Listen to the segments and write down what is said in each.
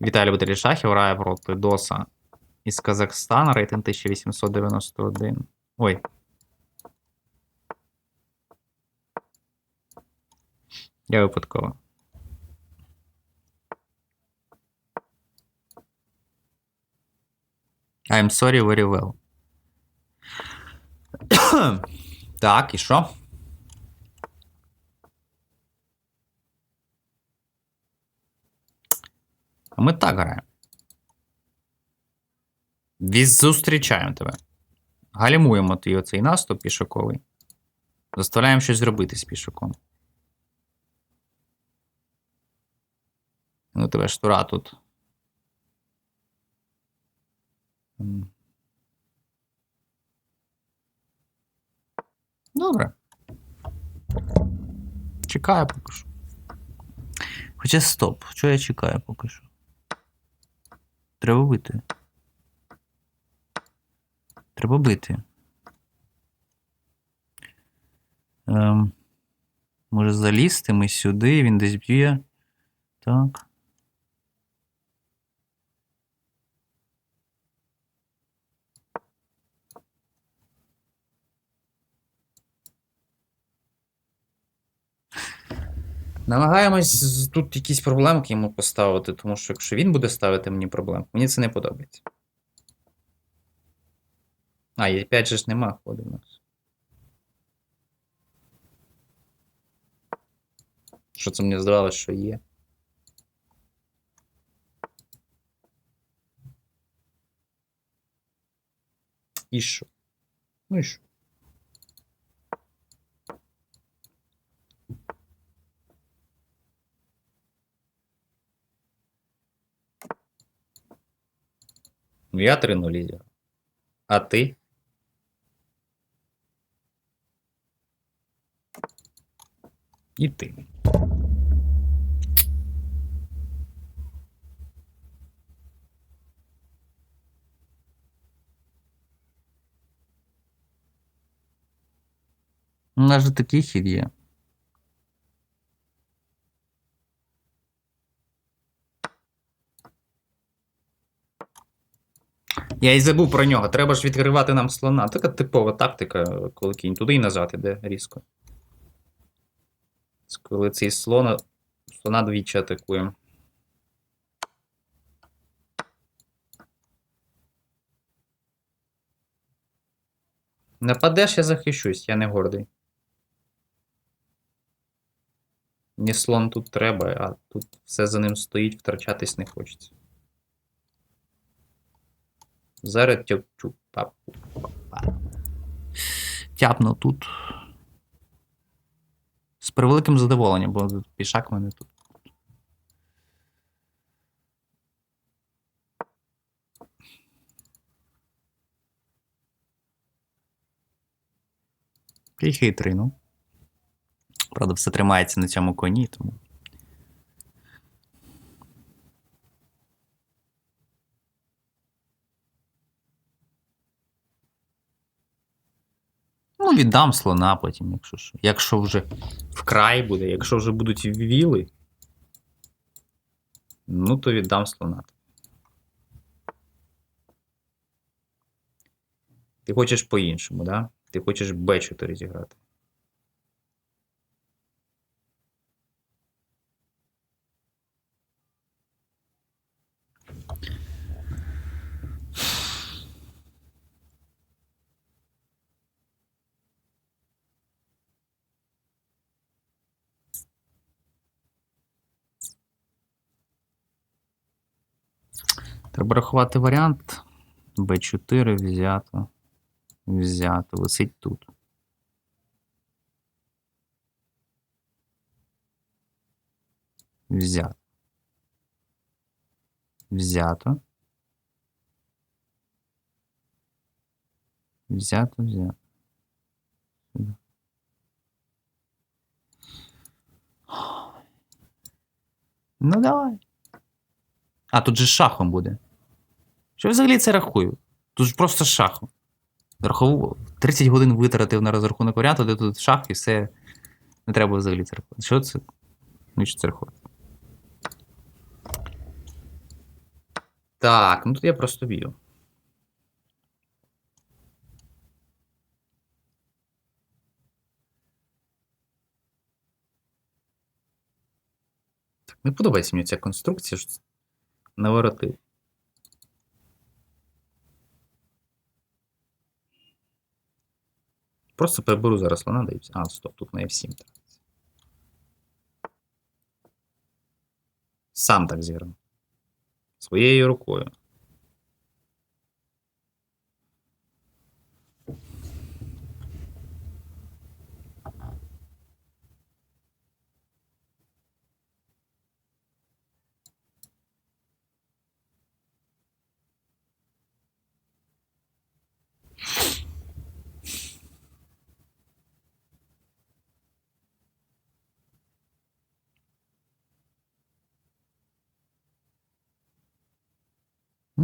Віталій Баталій Шахів грає проти Доса із Казахстана, рейтинг 1891. Ой. Я випадково. I'm sorry very well. так, і що? А ми так граємо. Зустрічаємо тебе. Гальмуємо твій оцей наступ пішоковий. Заставляємо щось зробити з пішоком. Ну, тебе штура тут. Добре. Чекаю поки що. Хоча стоп. Що я чекаю поки що? Треба бити. Треба бити. Ем, може залізти ми сюди, він десь б'є. Так. Намагаємось тут якісь проблемки йому поставити, тому що якщо він буде ставити мені проблемки, мені це не подобається. А, і 5 же ж нема ходу у нас. Що це мені здавалося, що є. І що? Ну і що? Я 3-0 лідер. А ти? І ти. У нас же такий хід Я і забув про нього. Треба ж відкривати нам слона. Така типова тактика, коли кінь туди і назад іде різко. Коли цей слон, слона двічі атакує. Нападеш, я захищусь, я не гордий. Мені слон тут треба, а тут все за ним стоїть, втрачатись не хочеться. Зараз тяпчу папу. Тяпну тут. З превеликим задоволенням, бо пішак мене тут. Який хитрий, ну. Правда, все тримається на цьому коні, тому. Віддам слона потім, якщо що. Якщо вже вкрай буде, якщо вже будуть віли, ну то віддам слона. Ти хочеш по-іншому, да? Ти хочеш Б4 зіграти. Треба рахувати варіант. Б4 взято. Взято. Висить тут. Взято. Взято. Взято, взято. Ну давай. А, тут же шахом буде. Що я взагалі це рахую? Тут ж просто з шахом. Рахував 30 годин витратив на розрахунок варіанту, де тут шах і все. Не треба взагалі це рахувати. Що це? Ну, що це рахувати? Так, ну тут я просто б'ю. Так, не подобається мені ця конструкція, що наворотив. Просто переберу зараз лана, і. А, стоп, тут на F7 так. Сам так зіграв. Своєю рукою.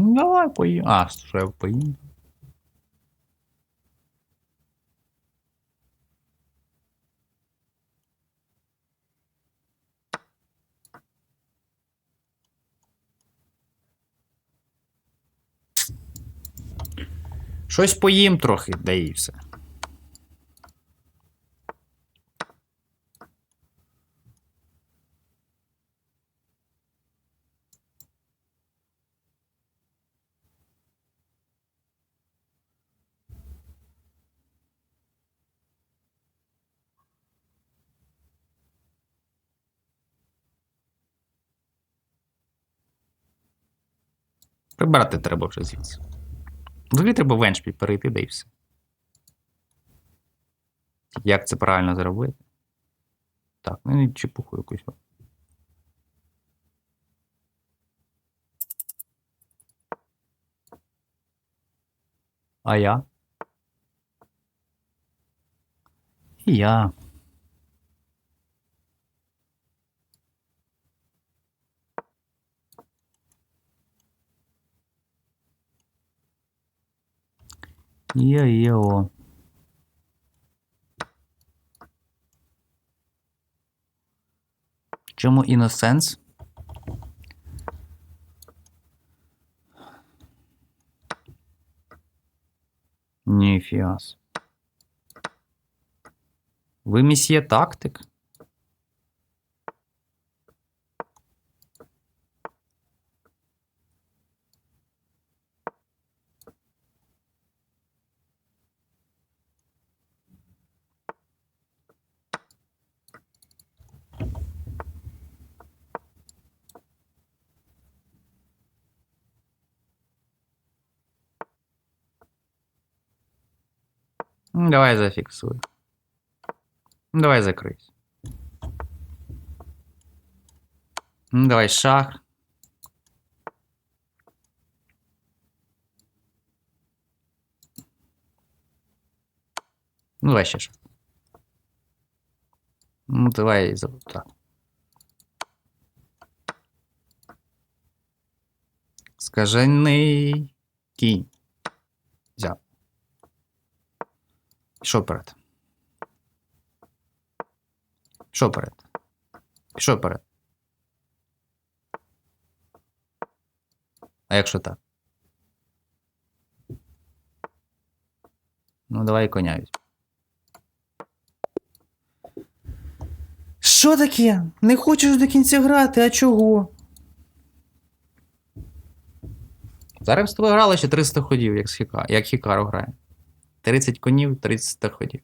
Ну, давай поїм. А, я поїм. Щось поїм трохи, да і все. Прибрати треба вже звідси. Взагалі треба в Еншпіль перейти, да і все. Як це правильно зробити? Так, ну і чепуху якусь. А я? І я. Йо-йо. Чому іносенс? Ніфіас. Ви місьє тактик? Давай зафіксуй. Ну, Давай. Ну, Давай шах. Ну, давай ще. Ну, давай за- так. Скажений кінь. Пішов вперед. Пішов вперед. Пішов вперед. А якщо так? Ну, давай коня візьмемо. Що таке? Не хочеш до кінця грати, а чого? Зараз з тобою грали ще 300 ходів, як, з Хіка... як Хікару грає. 30 конів, 30 ходів.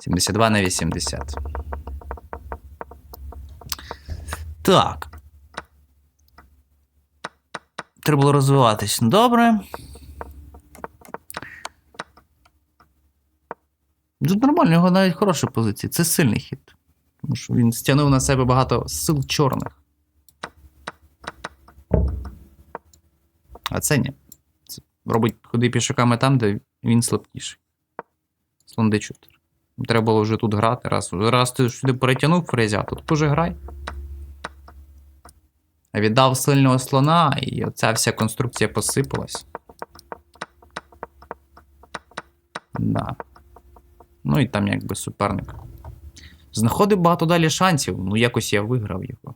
72 на 80. Так. Треба було розвиватись. Добре. Тут нормально, у нього навіть хороша позиція. Це сильний хід. Тому що він стягнув на себе багато сил чорних. А це ні. Це робить ходи пішаками там, де він слабкіший. Слон d4. Треба було вже тут грати. Раз, раз ти сюди перетягнув фрезя, тут уже грай. А віддав сильного слона, і оця вся конструкція посипалась. Да. Ну і там якби суперник. Знаходив багато далі шансів, ну якось я виграв його.